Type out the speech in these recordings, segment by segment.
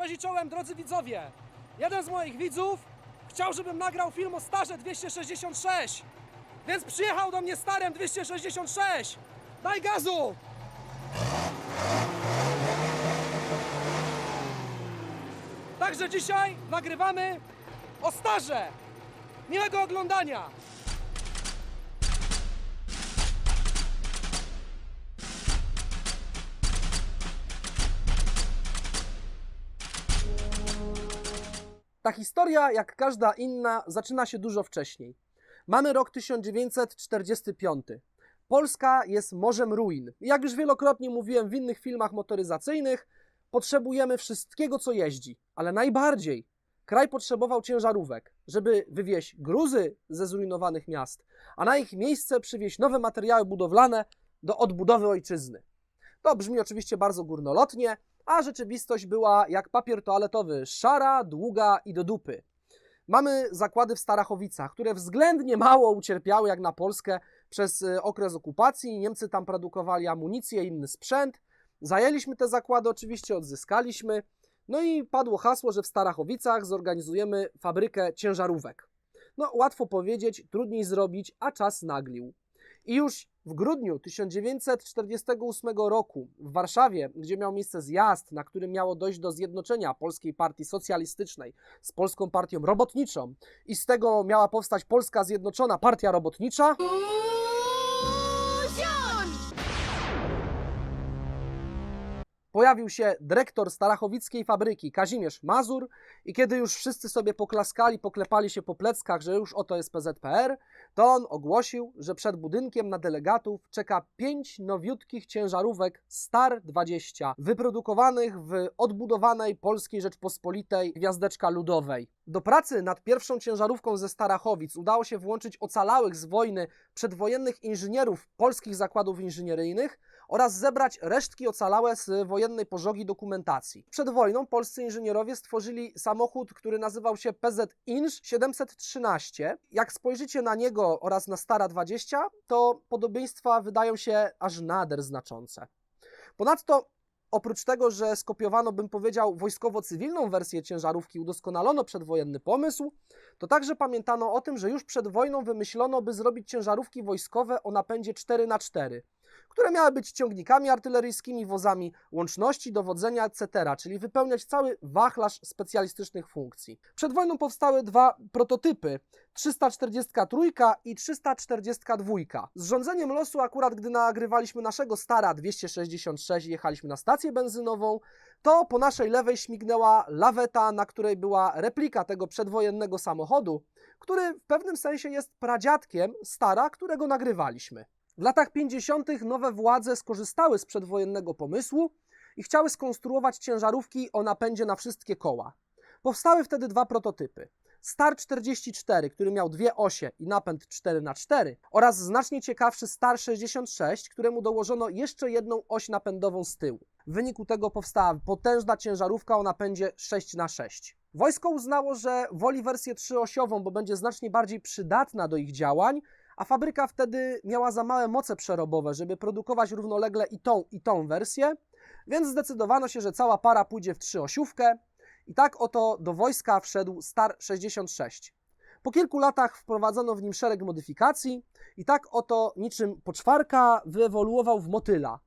Cześć i czołem, drodzy widzowie! Jeden z moich widzów chciał, żebym nagrał film o starze 266, więc przyjechał do mnie starem 266! Daj gazu! Także dzisiaj nagrywamy o starze! Miłego oglądania! Ta historia, jak każda inna, zaczyna się dużo wcześniej. Mamy rok 1945. Polska jest morzem ruin. Jak już wielokrotnie mówiłem w innych filmach motoryzacyjnych, potrzebujemy wszystkiego, co jeździ, ale najbardziej kraj potrzebował ciężarówek, żeby wywieźć gruzy ze zrujnowanych miast, a na ich miejsce przywieźć nowe materiały budowlane do odbudowy ojczyzny. To brzmi oczywiście bardzo górnolotnie, a rzeczywistość była jak papier toaletowy, szara, długa i do dupy. Mamy zakłady w Starachowicach, które względnie mało ucierpiały jak na Polskę przez e, okres okupacji. Niemcy tam produkowali amunicję i inny sprzęt. Zajęliśmy te zakłady, oczywiście odzyskaliśmy. No i padło hasło, że w Starachowicach zorganizujemy fabrykę ciężarówek. No, łatwo powiedzieć, trudniej zrobić, a czas naglił. I już w grudniu 1948 roku w Warszawie, gdzie miał miejsce zjazd, na którym miało dojść do zjednoczenia Polskiej Partii Socjalistycznej z Polską Partią Robotniczą i z tego miała powstać Polska Zjednoczona Partia Robotnicza, pojawił się dyrektor Starachowickiej fabryki Kazimierz Mazur i kiedy już wszyscy sobie poklaskali, poklepali się po pleckach, że już oto jest PZPR, to on ogłosił, że przed budynkiem na delegatów czeka pięć nowiutkich ciężarówek Star 20, wyprodukowanych w odbudowanej Polskiej Rzeczpospolitej Gwiazdeczka Ludowej. Do pracy nad pierwszą ciężarówką ze Starachowic udało się włączyć ocalałych z wojny przedwojennych inżynierów polskich zakładów inżynieryjnych oraz zebrać resztki ocalałe z wojennej pożogi dokumentacji. Przed wojną polscy inżynierowie stworzyli samochód, który nazywał się PZ Inż 713. Jak spojrzycie na niego oraz na Stara 20, to podobieństwa wydają się aż nader znaczące. Ponadto Oprócz tego, że skopiowano, bym powiedział, wojskowo-cywilną wersję ciężarówki, udoskonalono przedwojenny pomysł, to także pamiętano o tym, że już przed wojną wymyślono, by zrobić ciężarówki wojskowe o napędzie 4x4, które miały być ciągnikami artyleryjskimi, wozami łączności, dowodzenia, etc., czyli wypełniać cały wachlarz specjalistycznych funkcji. Przed wojną powstały dwa prototypy, 343 i 342. Z rządzeniem losu, akurat gdy nagrywaliśmy naszego stara 266 i jechaliśmy na stację benzynową, to po naszej lewej śmignęła laweta, na której była replika tego przedwojennego samochodu, który w pewnym sensie jest pradziadkiem stara, którego nagrywaliśmy. W latach 50. nowe władze skorzystały z przedwojennego pomysłu i chciały skonstruować ciężarówki o napędzie na wszystkie koła. Powstały wtedy dwa prototypy. Star 44, który miał dwie osie i napęd 4x4 oraz znacznie ciekawszy Star 66, któremu dołożono jeszcze jedną oś napędową z tyłu. W wyniku tego powstała potężna ciężarówka o napędzie 6x6. Wojsko uznało, że woli wersję trzyosiową, bo będzie znacznie bardziej przydatna do ich działań, a fabryka wtedy miała za małe moce przerobowe, żeby produkować równolegle i tą, i tą wersję, więc zdecydowano się, że cała para pójdzie w trzyosiówkę i tak oto do wojska wszedł Star 66. Po kilku latach wprowadzono w nim szereg modyfikacji i tak oto niczym poczwarka wyewoluował w motyla,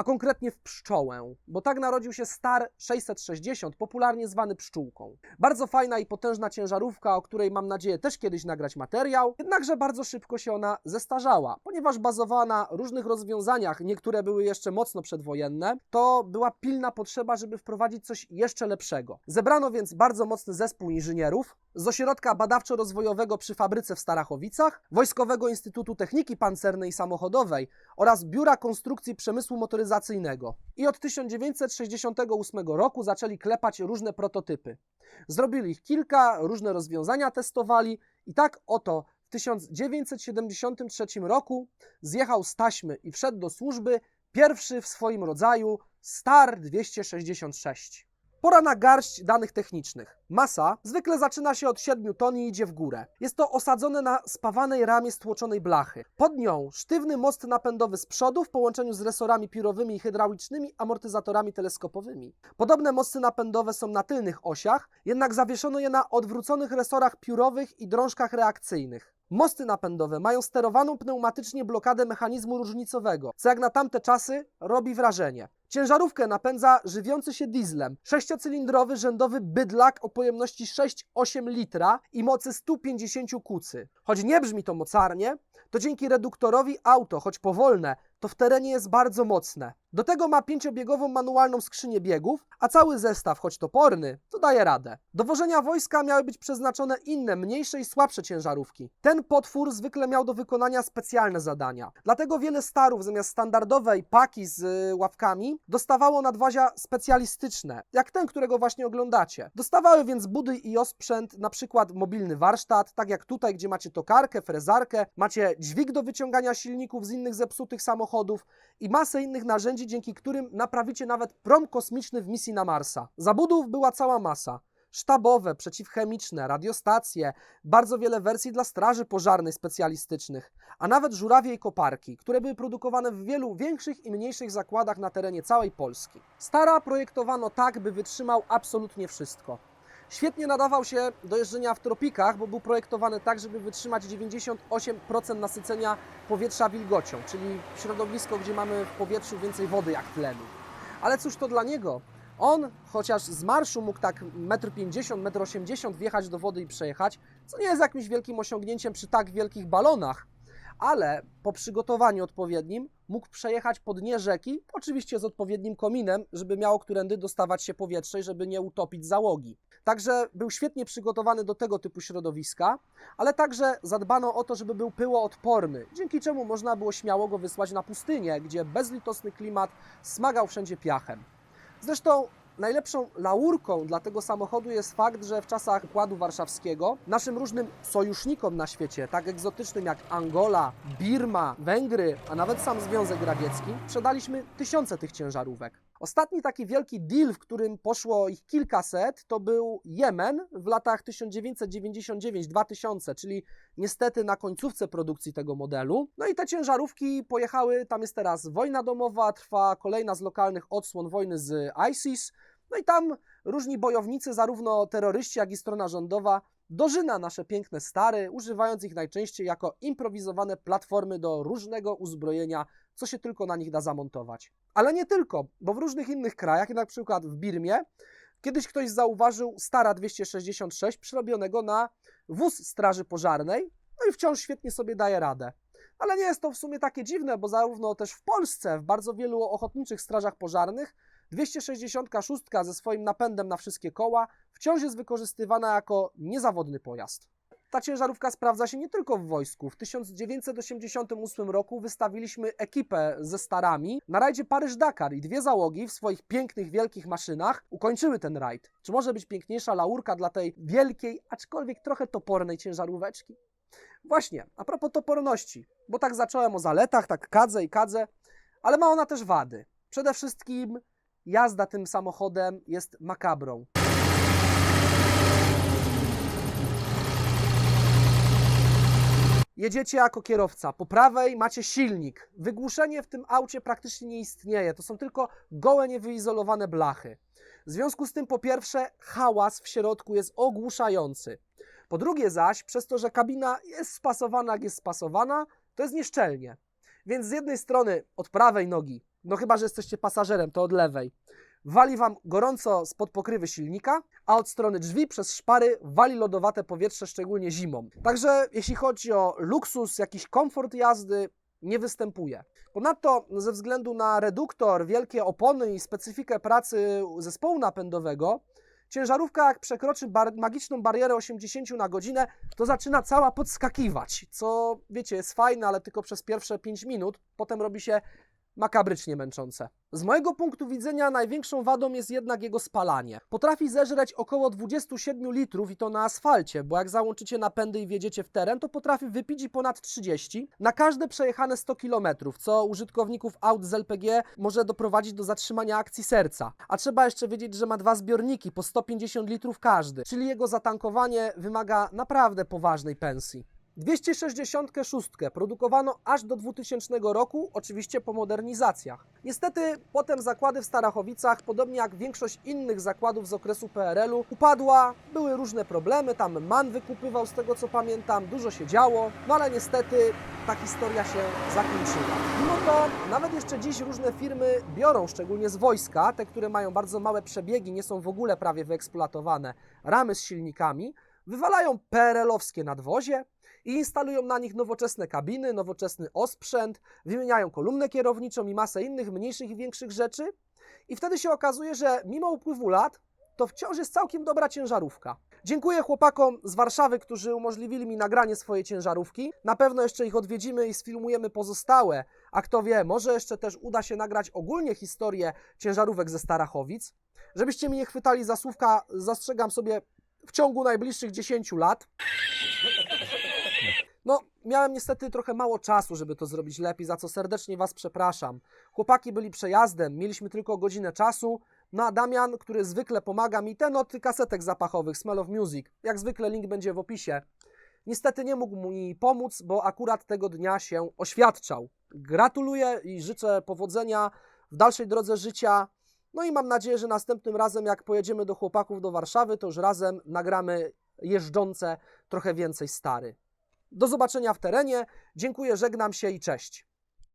a konkretnie w pszczołę, bo tak narodził się Star 660, popularnie zwany pszczółką. Bardzo fajna i potężna ciężarówka, o której mam nadzieję też kiedyś nagrać materiał, jednakże bardzo szybko się ona zestarzała, ponieważ bazowała na różnych rozwiązaniach, niektóre były jeszcze mocno przedwojenne, to była pilna potrzeba, żeby wprowadzić coś jeszcze lepszego. Zebrano więc bardzo mocny zespół inżynierów z ośrodka badawczo-rozwojowego przy fabryce w Starachowicach, Wojskowego Instytutu Techniki Pancernej i Samochodowej oraz Biura Konstrukcji Przemysłu Motoryzacyjnego. I od 1968 roku zaczęli klepać różne prototypy. Zrobili ich kilka, różne rozwiązania testowali i tak oto w 1973 roku zjechał z taśmy i wszedł do służby pierwszy w swoim rodzaju Star 266. Pora na garść danych technicznych. Masa zwykle zaczyna się od 7 ton i idzie w górę. Jest to osadzone na spawanej ramie stłoczonej blachy. Pod nią sztywny most napędowy z przodu w połączeniu z resorami piórowymi i hydraulicznymi amortyzatorami teleskopowymi. Podobne mosty napędowe są na tylnych osiach, jednak zawieszono je na odwróconych resorach piórowych i drążkach reakcyjnych. Mosty napędowe mają sterowaną pneumatycznie blokadę mechanizmu różnicowego, co jak na tamte czasy robi wrażenie. Ciężarówkę napędza żywiący się dieslem. Sześciocylindrowy rzędowy bydlak o pojemności 6,8 litra i mocy 150 kucy. Choć nie brzmi to mocarnie, to dzięki reduktorowi auto, choć powolne, to w terenie jest bardzo mocne. Do tego ma pięciobiegową manualną skrzynię biegów, a cały zestaw, choć toporny, to daje radę. Do wożenia wojska miały być przeznaczone inne, mniejsze i słabsze ciężarówki. Ten potwór zwykle miał do wykonania specjalne zadania. Dlatego wiele starów zamiast standardowej paki z y, ławkami dostawało nadwozia specjalistyczne, jak ten, którego właśnie oglądacie. Dostawały więc budy i osprzęt, na przykład mobilny warsztat, tak jak tutaj, gdzie macie tokarkę, frezarkę, macie dźwig do wyciągania silników z innych zepsutych samochodów i masę innych narzędzi, dzięki którym naprawicie nawet prom kosmiczny w misji na Marsa. Zabudów była cała masa. Sztabowe, przeciwchemiczne, radiostacje, bardzo wiele wersji dla straży pożarnej specjalistycznych, a nawet żurawie i koparki, które były produkowane w wielu większych i mniejszych zakładach na terenie całej Polski. Stara projektowano tak, by wytrzymał absolutnie wszystko. Świetnie nadawał się do jeżdżenia w tropikach, bo był projektowany tak, żeby wytrzymać 98% nasycenia powietrza wilgocią, czyli środowisko, gdzie mamy w powietrzu więcej wody jak tlenu. Ale cóż to dla niego? On, chociaż z marszu mógł tak 1,50 m, 1,80 m wjechać do wody i przejechać, co nie jest jakimś wielkim osiągnięciem przy tak wielkich balonach, ale po przygotowaniu odpowiednim mógł przejechać po dnie rzeki, oczywiście z odpowiednim kominem, żeby miało którędy dostawać się powietrze i żeby nie utopić załogi. Także był świetnie przygotowany do tego typu środowiska, ale także zadbano o to, żeby był pyłoodporny, dzięki czemu można było śmiało go wysłać na pustynię, gdzie bezlitosny klimat smagał wszędzie piachem. Zresztą najlepszą laurką dla tego samochodu jest fakt, że w czasach Układu Warszawskiego naszym różnym sojusznikom na świecie, tak egzotycznym jak Angola, Birma, Węgry, a nawet sam Związek Radziecki, sprzedaliśmy tysiące tych ciężarówek. Ostatni taki wielki deal, w którym poszło ich kilkaset, to był Jemen w latach 1999-2000, czyli niestety na końcówce produkcji tego modelu. No i te ciężarówki pojechały, tam jest teraz wojna domowa, trwa kolejna z lokalnych odsłon wojny z ISIS. No i tam różni bojownicy, zarówno terroryści, jak i strona rządowa, dożyna nasze piękne stary, używając ich najczęściej jako improwizowane platformy do różnego uzbrojenia, co się tylko na nich da zamontować. Ale nie tylko, bo w różnych innych krajach, jak na przykład w Birmie, kiedyś ktoś zauważył Stara 266 przerobionego na wóz straży pożarnej, no i wciąż świetnie sobie daje radę. Ale nie jest to w sumie takie dziwne, bo zarówno też w Polsce, w bardzo wielu ochotniczych strażach pożarnych, 266 ze swoim napędem na wszystkie koła wciąż jest wykorzystywana jako niezawodny pojazd. Ta ciężarówka sprawdza się nie tylko w wojsku. W 1988 roku wystawiliśmy ekipę ze starami na rajdzie Paryż-Dakar i dwie załogi w swoich pięknych, wielkich maszynach ukończyły ten rajd. Czy może być piękniejsza laurka dla tej wielkiej, aczkolwiek trochę topornej ciężaróweczki? Właśnie, a propos toporności, bo tak zacząłem o zaletach, tak kadzę i kadzę, ale ma ona też wady. Przede wszystkim jazda tym samochodem jest makabrą. Jedziecie jako kierowca, po prawej macie silnik. Wygłuszenie w tym aucie praktycznie nie istnieje, to są tylko gołe, niewyizolowane blachy. W związku z tym, po pierwsze, hałas w środku jest ogłuszający. Po drugie zaś, przez to, że kabina jest spasowana, jak jest spasowana, to jest nieszczelnie. Więc z jednej strony od prawej nogi, no chyba, że jesteście pasażerem, to od lewej, wali Wam gorąco spod pokrywy silnika, a od strony drzwi przez szpary wali lodowate powietrze, szczególnie zimą. Także jeśli chodzi o luksus, jakiś komfort jazdy, nie występuje. Ponadto ze względu na reduktor, wielkie opony i specyfikę pracy zespołu napędowego, ciężarówka jak przekroczy bar magiczną barierę 80 na godzinę, to zaczyna cała podskakiwać, co wiecie jest fajne, ale tylko przez pierwsze 5 minut, potem robi się makabrycznie męczące. Z mojego punktu widzenia największą wadą jest jednak jego spalanie. Potrafi zeżreć około 27 litrów i to na asfalcie, bo jak załączycie napędy i wjedziecie w teren, to potrafi wypić i ponad 30 na każde przejechane 100 km, co użytkowników aut z LPG może doprowadzić do zatrzymania akcji serca. A trzeba jeszcze wiedzieć, że ma dwa zbiorniki po 150 litrów każdy, czyli jego zatankowanie wymaga naprawdę poważnej pensji. 266 produkowano aż do 2000 roku, oczywiście po modernizacjach. Niestety potem zakłady w Starachowicach, podobnie jak większość innych zakładów z okresu PRL-u, upadła, były różne problemy, tam MAN wykupywał z tego co pamiętam, dużo się działo, no ale niestety ta historia się zakończyła. Mimo to nawet jeszcze dziś różne firmy biorą, szczególnie z wojska, te, które mają bardzo małe przebiegi, nie są w ogóle prawie wyeksploatowane, ramy z silnikami, wywalają PRL-owskie nadwozie, i instalują na nich nowoczesne kabiny, nowoczesny osprzęt, wymieniają kolumnę kierowniczą i masę innych mniejszych i większych rzeczy. I wtedy się okazuje, że mimo upływu lat, to wciąż jest całkiem dobra ciężarówka. Dziękuję chłopakom z Warszawy, którzy umożliwili mi nagranie swojej ciężarówki. Na pewno jeszcze ich odwiedzimy i sfilmujemy pozostałe, a kto wie, może jeszcze też uda się nagrać ogólnie historię ciężarówek ze Starachowic. Żebyście mi nie chwytali za słówka, zastrzegam sobie w ciągu najbliższych 10 lat. Miałem niestety trochę mało czasu, żeby to zrobić lepiej, za co serdecznie Was przepraszam. Chłopaki byli przejazdem, mieliśmy tylko godzinę czasu, no a Damian, który zwykle pomaga mi, te noty kasetek zapachowych, Smell of Music, jak zwykle link będzie w opisie. Niestety nie mógł mi pomóc, bo akurat tego dnia się oświadczał. Gratuluję i życzę powodzenia w dalszej drodze życia. No i mam nadzieję, że następnym razem, jak pojedziemy do chłopaków do Warszawy, to już razem nagramy jeżdżące trochę więcej stary. Do zobaczenia w terenie. Dziękuję, żegnam się i cześć.